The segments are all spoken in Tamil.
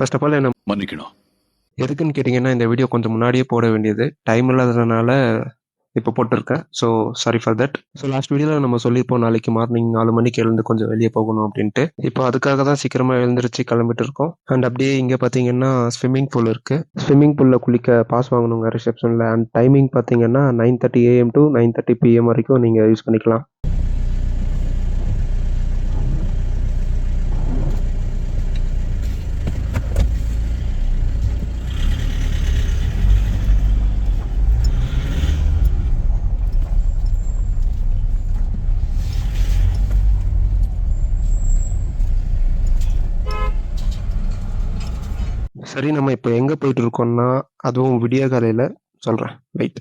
ஃபர்ஸ்ட் ஆஃப் ஆல் என்ன மன்னிக்கணும். எதுக்குன்னு கேட்டிங்கன்னா இந்த வீடியோ கொஞ்சம் முன்னாடியே போட வேண்டியது. டைம் இல்லாததுனால இப்போ போட்டிருக்கேன் so sorry for that so last வீடியோவில் நம்ம சொல்லியிருப்போம் நாளைக்கு மார்னிங் நாலு மணிக்கு எழுந்து கொஞ்சம் வெளியே போகணும் அப்படின்ட்டு. இப்போ அதுக்காக தான் சீக்கிரமாக எழுந்திரிச்சு கிளம்பிட்டு இருக்கோம். அண்ட் அப்படியே இங்கே பார்த்தீங்கன்னா ஸ்விம்மிங் பூல் இருக்குது ஸ்விம்மிங் பூலில் குளிக்க பாஸ் வாங்கணுங்க ரிசப்ஷனில் அண்ட் டைமிங் பார்த்தீங்கன்னா nine thirty AM to nine thirty PM வரைக்கும் நீங்கள் யூஸ் பண்ணிக்கலாம். சரி நம்ம இப்போ எங்கே போயிட்டு இருக்கோம்னா அதுவும் விடிய காலையில் சொல்கிறேன் வெயிட்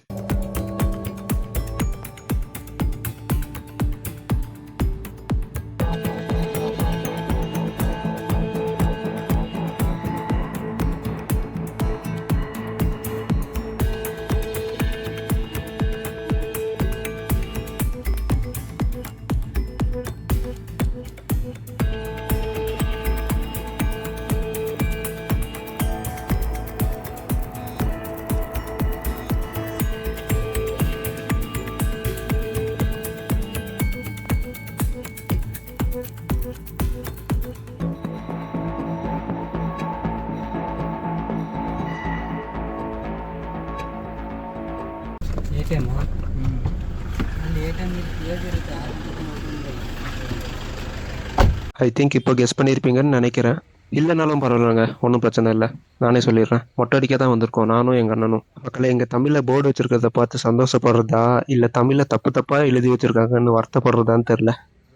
ஐ திங்க் இப்போ கெஸ் பண்ணியிருப்பீங்கன்னு நினைக்கிறேன். இல்லைனாலும் பரவாயில்லைங்க ஒன்றும் பிரச்சனை இல்லை. நானே சொல்லிடுறேன். மொட்டை அடிக்க தான் வந்திருக்கோம் நானும் எங்கள் அண்ணனும். மக்களை எங்கள் தமிழில் போர்டு வச்சுருக்கிறத பார்த்து சந்தோஷப்படுறதா? இல்லை தமிழில் தப்பு தப்பாக எழுதி வச்சுருக்காங்கன்னு வருத்தப்படுறதான்னு தெரில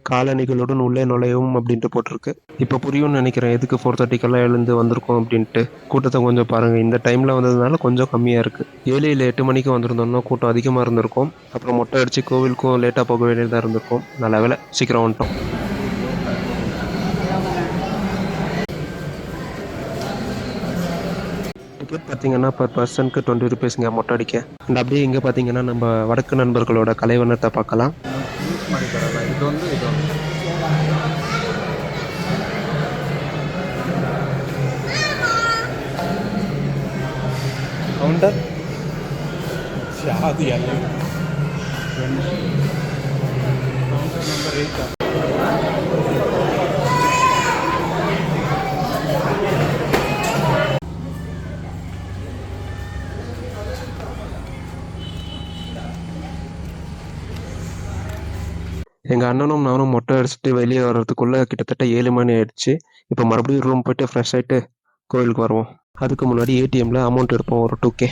காலணிகளுடன் உள்ளே நுழையவும் அப்படின்ட்டு போட்டிருக்கு. இப்போ புரியும்னு நினைக்கிறேன் எதுக்கு ஃபோர் தேர்ட்டிக்கெல்லாம் எழுந்து வந்திருக்கோம் அப்படின்ட்டு. கூட்டத்தை கொஞ்சம் பாருங்கள் இந்த டைமில் வந்ததுனால கொஞ்சம் கம்மியாக இருக்குது ஏழு இல்லை எட்டு மணிக்கு வந்திருந்தோம்னா கூட்டம் அதிகமாக இருந்திருக்கும். அப்புறம் மொட்டை அடித்து கோவிலுக்கும் லேட்டாக போக வேண்டியதாக இருந்திருக்கும். நல்ல வேலை சீக்கிரம் வந்துட்டோம். இப்போ பார்த்தீங்கன்னா பர் பர்சனுக்கு டுவெண்ட்டி ருபீஸ்ங்க மொட்டை அடிக்க. அண்ட் அப்படியே இங்கே பார்த்தீங்கன்னா நம்ம வடக்கு நண்பர்களோட கலைவண்ணத்தை பார்க்கலாம். இது வந்து இது கவுண்டர் ஜாதி அல்ல. கவுண்டர் நம்பர் எயிட் எங்கள் அண்ணனும் நானும் மொட்டை அடிச்சுட்டு வெளியே வர்றதுக்குள்ளே கிட்டத்தட்ட ஏழு மணி ஆயிடுச்சு. இப்போ மறுபடியும் ரூம் போயிட்டு ஃப்ரெஷ் ஆகிட்டு கோயிலுக்கு வருவோம். அதுக்கு முன்னாடி ஏடிஎம்ல அமௌண்ட் எடுப்போம் ஒரு டூ கே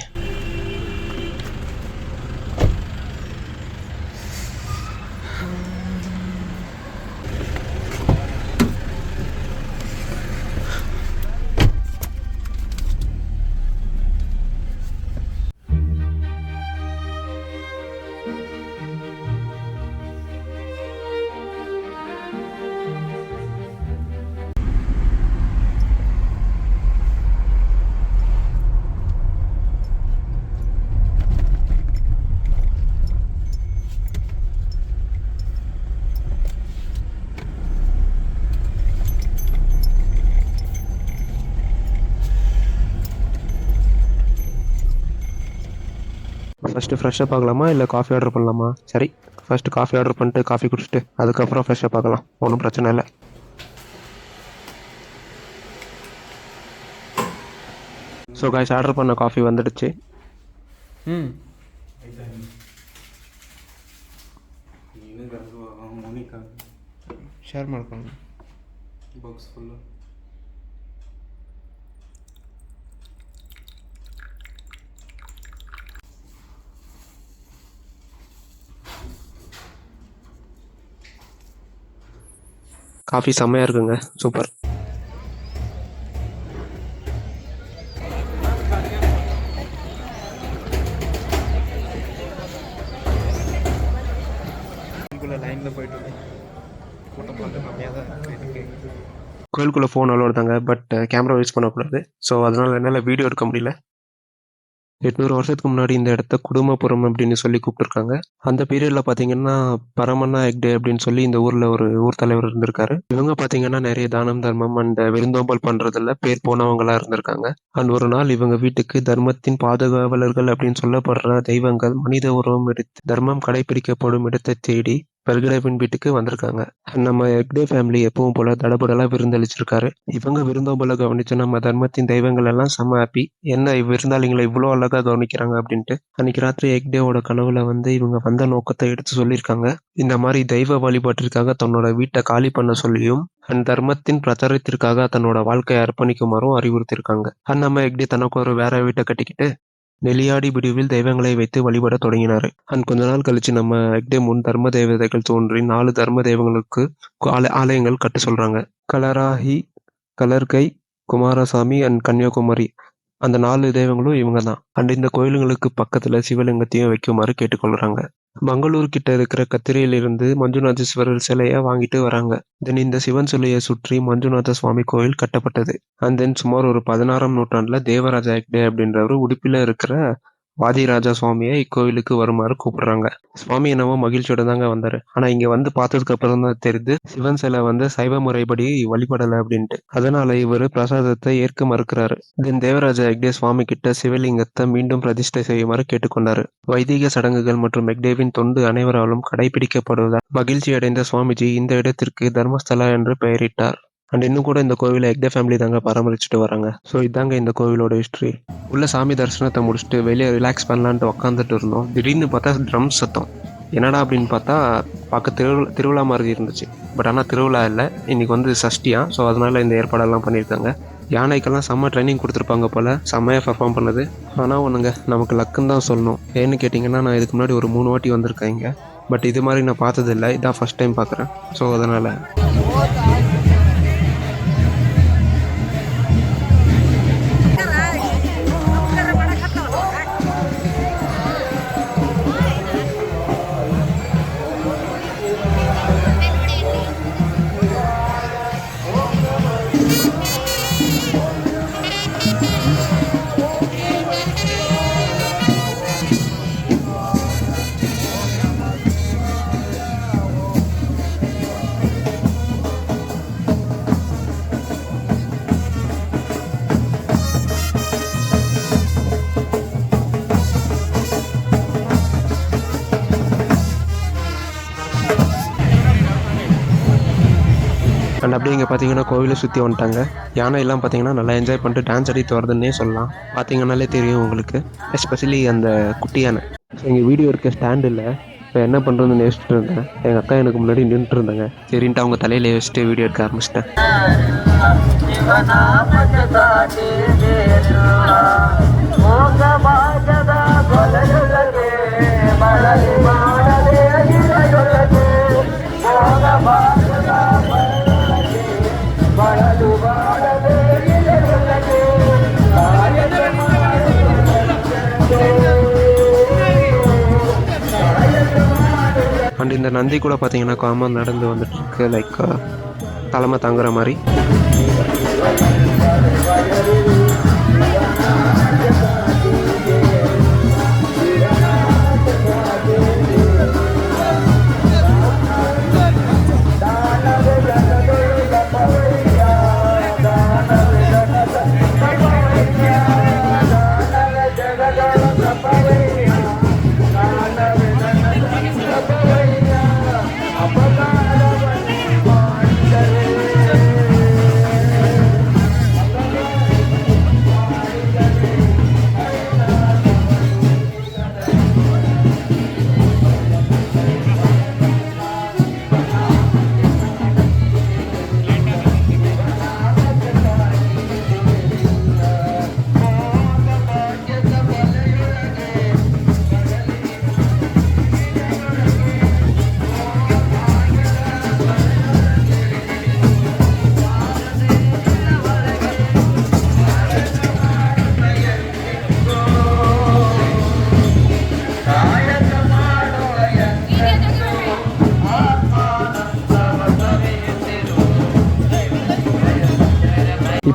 ஃபஸ்ட்டு ஃப்ரெஷ்ஷாக பார்க்கலாமா இல்லை காஃபி ஆர்டர் பண்ணலாமா சரி ஃபஸ்ட்டு காஃபி ஆர்டர் பண்ணிட்டு காஃபி குடிச்சிட்டு அதுக்கப்புறம் ஃப்ரெஷ்ஷாக பார்க்கலாம் ஒன்றும் பிரச்சனை இல்லை ஸோ காய்ஸ் ஆர்டர் பண்ண காஃபி வந்துடுச்சு ಹ್ಞೂ ಮೋನಿಕಾ ಶೇರ್ ಮಾಡ್ಕೊಂಡು ಬಾಕ್ಸ್ ಫುಲ್ಲು காஃபி செம்மையாக இருக்குங்க. சூப்பர். லைனில் போயிட்டு கூட்டம் பார்த்து கம்மியாக தான் இருக்கு கோயிலுக்குள்ளே ஃபோன் அலோடு தாங்க பட் கேமரா யூஸ் பண்ணக்கூடாது. ஸோ அதனால் என்னால் வீடியோ எடுக்க முடியல. எட்நூறு வருஷத்துக்கு முன்னாடி இந்த இடத்த குடும்பபுரம் அப்படின்னு சொல்லி கூப்பிட்டுருக்காங்க. அந்த பீரியடில் பார்த்தீங்கன்னா பரமண்ணா எக்டே அப்படின்னு சொல்லி இந்த ஊரில் ஒரு ஊர் தலைவர் இருந்திருக்காரு. இவங்க பார்த்தீங்கன்னா நிறைய தானம் தர்மம் அந்த விருந்தோம்பல் பண்றதுல பேர் போனவங்களா இருந்திருக்காங்க. அண்ட் ஒரு நாள் இவங்க வீட்டுக்கு தர்மத்தின் பாதுகாவலர்கள் அப்படின்னு சொல்லப்படுற தெய்வங்கள் மனித உருவம் எடுத்து தர்மம் கடைபிடிக்கப்படும் இடத்தை தேடி பெருகிடவின் வீட்டுக்கு வந்திருக்காங்க. நம்ம எக்டே ஃபேமிலி எப்பவும் போல தடபுடலா விருந்தளிச்சிருக்காரு இவங்க விருந்தோம்பல கவனிச்ச நம்ம தர்மத்தின் தெய்வங்கள் எல்லாம் செம்ம ஹாப்பி என்ன விருந்தாளிங்களை இவ்வளோ அழகா கவனிக்கிறாங்க அப்படின்ட்டு அன்னைக்கு ராத்திரி எக்டேவோட கனவுல வந்து இவங்க வந்த நோக்கத்தை எடுத்து சொல்லியிருக்காங்க. இந்த மாதிரி தெய்வ வழிபாட்டிற்காக தன்னோட வீட்டை காலி பண்ண சொல்லியும் அண்ட் தர்மத்தின் பிரச்சாரத்திற்காக தன்னோட வாழ்க்கையை அர்ப்பணிக்குமாறும் அறிவுறுத்தியிருக்காங்க. அண்ட் நம்ம எக்டே தனக்கு ஒரு வேற வீட்டை கட்டிக்கிட்டு நெளியாடி பிடிவில் தெய்வங்களை வைத்து வழிபட தொடங்கினார். அண்ட் கொஞ்ச நாள் கழிச்சு நம்ம எக்டே முன் தர்ம தேவதைகள் தோன்றி நாலு தர்ம தெய்வங்களுக்கு ஆலயங்கள் கட்ட சொல்றாங்க. கலராஹி கலர்கை குமாரசாமி அண்ட் கன்னியாகுமரி. அந்த நாலு தெய்வங்களும் இவங்க தான். அண்ட் இந்த கோயிலுங்களுக்கு பக்கத்துல சிவலிங்கத்தையும் வைக்குமாறு கேட்டுக்கொள்றாங்க. மங்களூர் கிட்ட இருக்கிற கத்திரியிலிருந்து மஞ்சுநாதேஸ்வரர் சிலையை வாங்கிட்டு வராங்க. தென் இந்த சிவன் சிலையை சுற்றி மஞ்சுநாத சுவாமி கோயில் கட்டப்பட்டது. அண்ட் தென் சுமார் ஒரு பதினாறாம் நூற்றாண்டுல தேவராஜா ஹெக்டே அப்படின்றவர் உடுப்பில இருக்கிற வாதிராஜா சுவாமியை இக்கோவிலுக்கு வருமாறு கூப்பிடுறாங்க. சுவாமி என்னவோ மகிழ்ச்சியோட தாங்க வந்தாரு. ஆனா இங்க வந்து பார்த்ததுக்கு அப்புறம் தான் தெரியுது சிவன் சிலை வந்து சைவ முறைப்படி வழிபடலை அப்படின்ட்டு. அதனால இவர் பிரசாதத்தை ஏற்க மறுக்கிறாரு. தென் தேவராஜா ஹெக்டே சுவாமி கிட்ட சிவலிங்கத்தை மீண்டும் பிரதிஷ்டை செய்யுமாறு கேட்டுக்கொண்டாரு. வைதிக சடங்குகள் மற்றும் மெக்டேவின் தொண்டு அனைவராலும் கடைபிடிக்கப்படுவதால் மகிழ்ச்சி அடைந்த சுவாமிஜி இந்த இடத்திற்கு தர்மஸ்தலா என்று பெயரிட்டார். அண்ட் இன்னும் கூட இந்த கோவிலை எக்டே ஃபேமிலி தாங்க பராமரிச்சுட்டு வராங்க. ஸோ இதாங்க இந்த கோவிலோட ஹிஸ்ட்ரி உள்ள சாமி தரிசனத்தை முடிச்சுட்டு வெளியே ரிலாக்ஸ் பண்ணலான்ட்டு உக்காந்துட்டு இருந்தோம். திடீர்னு பார்த்தா ட்ரம் சத்தம். என்னடா அப்படின்னு பார்த்தா பார்க்க திருவிழா திருவிழா மாதிரி இருந்துச்சு. பட் ஆனால் திருவிழா இல்லை. இன்றைக்கி வந்து சஷ்டியா? ஸோ அதனால் இந்த ஏற்பாடெல்லாம் பண்ணியிருக்காங்க. யானைக்கெல்லாம் செம்ம ட்ரைனிங் கொடுத்துருப்பாங்க போல். செம்மையாக பர்ஃபார்ம் பண்ணுது. ஆனால் ஒன்றுங்க நமக்கு லக்குன்னு தான் சொல்லணும். ஏன்னு கேட்டிங்கன்னா நான் இதுக்கு முன்னாடி ஒரு மூணு வாட்டி வந்திருக்கேன் இங்கே. பட் இது மாதிரி நான் பார்த்ததில்ல. இதான் ஃபஸ்ட் டைம் பார்க்குறேன். ஸோ அதனால். அப்படியே இங்கே பார்த்தீங்கன்னா கோவிலை சுற்றி வந்துட்டாங்க. யானை எல்லாம் பார்த்தீங்கன்னா நல்லா என்ஜாய் பண்ணிட்டு டான்ஸ் அடித்து வருதுன்னே சொல்லலாம். பார்த்தீங்கன்னாலே தெரியும் உங்களுக்கு எஸ்பெஷலி அந்த குட்டி யானை. எங்கள் வீடியோ இருக்க ஸ்டாண்ட் இல்லை இப்போ என்ன பண்ணுறதுன்னு யோசிச்சுட்டு இருந்தேன். எங்கள் அக்கா எனக்கு முன்னாடி நின்றுட்டு இருந்தாங்க. சரின்ட்டு அவங்க தலையில வச்சுட்டு வீடியோ எடுக்க ஆரம்பிச்சிட்டேன். நந்தி கூட பார்த்தீங்கன்னா காமன் நடந்து வந்துட்டு இருக்கு லைக் தலைமை தாங்குற மாதிரி.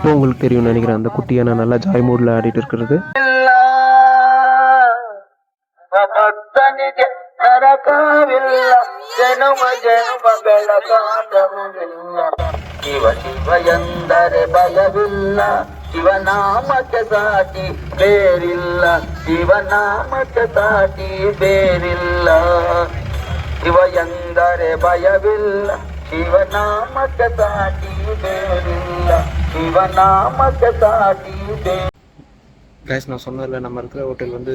இப்போ உங்களுக்கு தெரியும் நினைக்கிறேன் அந்த குட்டியை நான் நல்லா ஜாய் மூடில் ஆடிட்டு இருக்கிறது ಅವನಿಗೆ ನರಕವಿಲ್ಲ ಜನುಮ ಜನುಮ ಬೆಳಕಾಂಡವಿಲ್ಲ ಶಿವ ಶಿವ ಎಂದರೆ ಭಯವಿಲ್ಲ ಶಿವನಾಮಕ್ಕೆ ಸಾಟಿ ಬೇರಿಲ್ಲ ಶಿವನಾಮಕ್ಕೆ ಸಾಟಿ ಬೇರಿಲ್ಲ ಶಿವ ಎಂದರೆ ಭಯವಿಲ್ಲ ಶಿವನಾಮಕ್ಕೆ ಸಾಟಿ ಬೇರಿಲ್ಲ ಶಿವನಾಮಕ್ಕೆ ಸಾಟಿ ಬೇರಿಲ್ಲ கைஸ் நான் சொன்னதில் நம்ம இருக்கிற ஹோட்டல் வந்து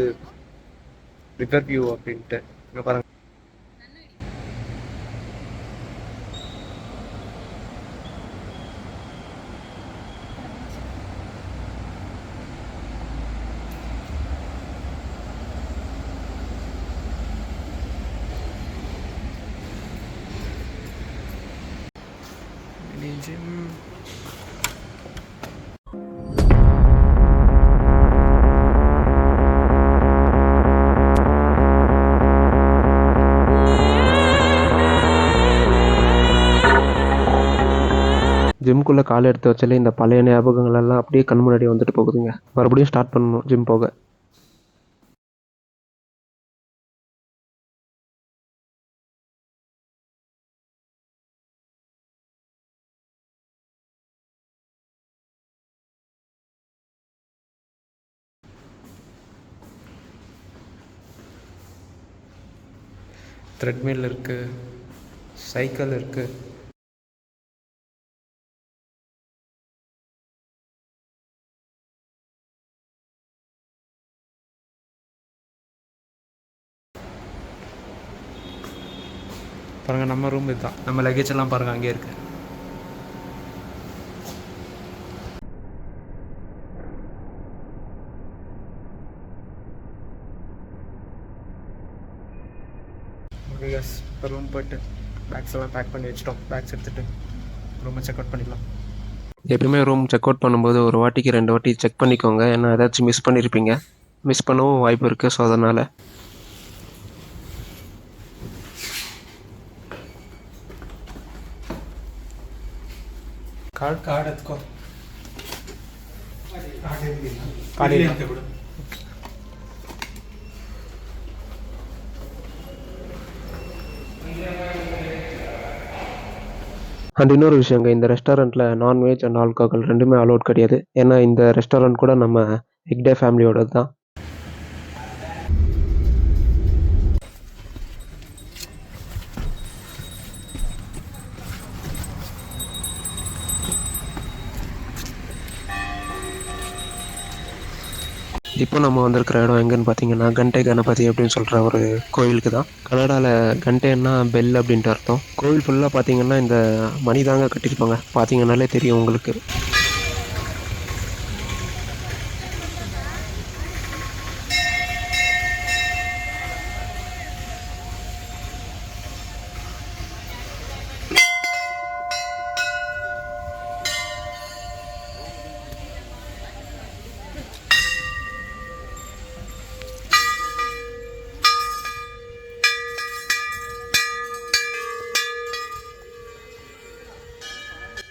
ரிவர் வியூ அப்படின்ட்டு. இங்கே பாருங்கள் ஜிம்குள்ளே கால் எடுத்து வச்சாலே இந்த பழைய ஞாபகங்கள் எல்லாம் அப்படியே கண் முன்னாடி வந்துட்டு போகுதுங்க. மறுபடியும் ஸ்டார்ட் பண்ணணும் ஜிம் போக. த்ரெட்மில் இருக்கு சைக்கிள் இருக்கு. பாருங்க நம்ம ரூம் இதுதான். நம்ம லக்கேஜ் எல்லாம் பாருங்க அங்கேயே இருக்கு. ஓகே எஸ் இப்போ ரூம் போயிட்டு பேக்ஸ் எல்லாம் பேக் பண்ணி வச்சிட்டோம். பேக்ஸ் எடுத்துட்டு ரூமை செக் அவுட் பண்ணிடலாம் எப்பயுமே ரூம் செக் அவுட் பண்ணும்போது ஒரு வாட்டிக்கு ரெண்டு வாட்டி செக் பண்ணிக்கோங்க. ஏன்னா ஏதாச்சும் மிஸ் பண்ணியிருப்பீங்க மிஸ் பண்ணவும் வாய்ப்பு இருக்குது ஸோ அதனால். ಕಾರ್ಡ್ ಕಾರ್ಡ್ ಎತ್ಕೋ ಕಾರ್ಡ್ ಇಲ್ಲ ಅಂತ ಬಿಡು அண்ட் இன்னொரு விஷயங்க இந்த ரெஸ்டாரண்ட்டில் நான்வெஜ் அண்ட் ஆல்கஹால் ரெண்டுமே அலோட் கிடையாது ஏன்னா இந்த ரெஸ்டாரண்ட் கூட நம்ம எக்டே ஃபேமிலியோட தான் இப்போ நம்ம வந்திருக்கிற இடம் எங்கன்னு பார்த்தீங்கன்னா கண்டே கணபதி அப்படின்னு சொல்கிற ஒரு கோயிலுக்கு தான் கனடாவில் கண்டேன்னா பெல் அப்படின்ட்டு அர்த்தம். கோவில் ஃபுல்லாக பார்த்தீங்கன்னா இந்த மணி தாங்க கட்டியிருப்பாங்க. பார்த்தீங்கன்னாலே தெரியும் உங்களுக்கு.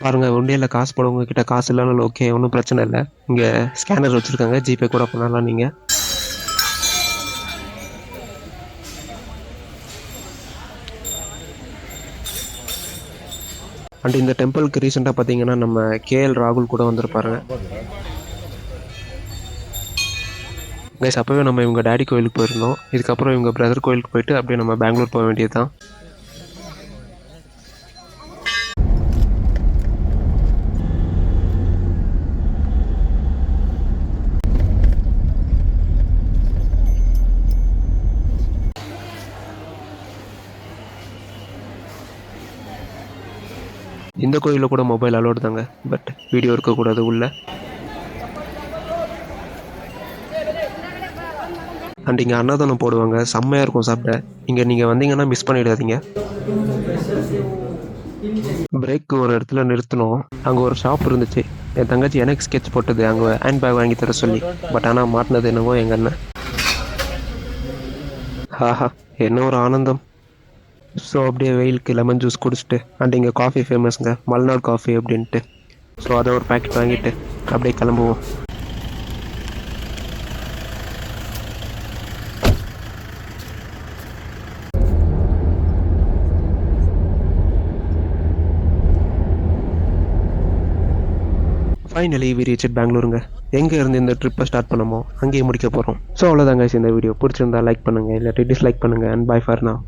பாருங்க ஒன்டேல காசு போடுறவங்க கிட்ட காசு இல்லைனாலும் ஓகே ஒன்றும் பிரச்சனை இல்லை. இங்கே ஸ்கேனர் வச்சுருக்காங்க ஜிபே கூட பண்ணலாம் நீங்கள் அண்ட் இந்த டெம்பிளுக்கு ரீசெண்டாக பார்த்தீங்கன்னா நம்ம கேஎல் ராகுல் கூட வந்திருப்பாருங்க கைஸ் அப்போவே நம்ம இவங்க டேடி கோயிலுக்கு போயிருந்தோம். இதுக்கப்புறம் இவங்க பிரதர் கோயிலுக்கு போயிட்டு அப்படியே நம்ம பெங்களூர் போக வேண்டியது தான் இந்த கோயிலில் கூட மொபைல் அலோடு தாங்க. பட் வீடியோ இருக்கக்கூடாது உள்ள. அண்ட் இங்கே அன்னதானம் போடுவாங்க. செம்மையாக இருக்கும் சாப்பிட. இங்கே நீங்கள் வந்தீங்கன்னா மிஸ் பண்ணிடாதீங்க. பிரேக் ஒரு இடத்துல நிறுத்தினோம். அங்கே ஒரு ஷாப் இருந்துச்சு. என் தங்கச்சி எனக்கு ஸ்கெட்ச் போட்டது. அங்கே ஹேண்ட் பேக் வாங்கி தர சொல்லி. பட் ஆனால் மாட்டினது என்னவோ எங்கள் அண்ணன். ஆஹா என்ன ஒரு ஆனந்தம். ஸோ அப்படியே வெயிலுக்கு லெமன் ஜூஸ் குடிச்சிட்டு அண்ட் இங்கே காஃபி ஃபேமஸ்ங்க மல்நாடு காஃபி அப்படின்ட்டு. ஸோ அதை ஒரு பேக்கெட் வாங்கிட்டு அப்படியே கிளம்புவோம். ஃபைனலி வி ரீச் பெங்களூருங்க எங்கே இருந்து இந்த ட்ரிப்பை ஸ்டார்ட் பண்ணமோ அங்கேயே முடிக்க போகிறோம் ஸோ அவ்வளோதாங்க இந்த வீடியோ பிடிச்சிருந்தா லைக் பண்ணுங்கள் இல்லாட்டி டிஸ்லைக் பண்ணுங்கள் அண்ட் பை ஃபார் நான்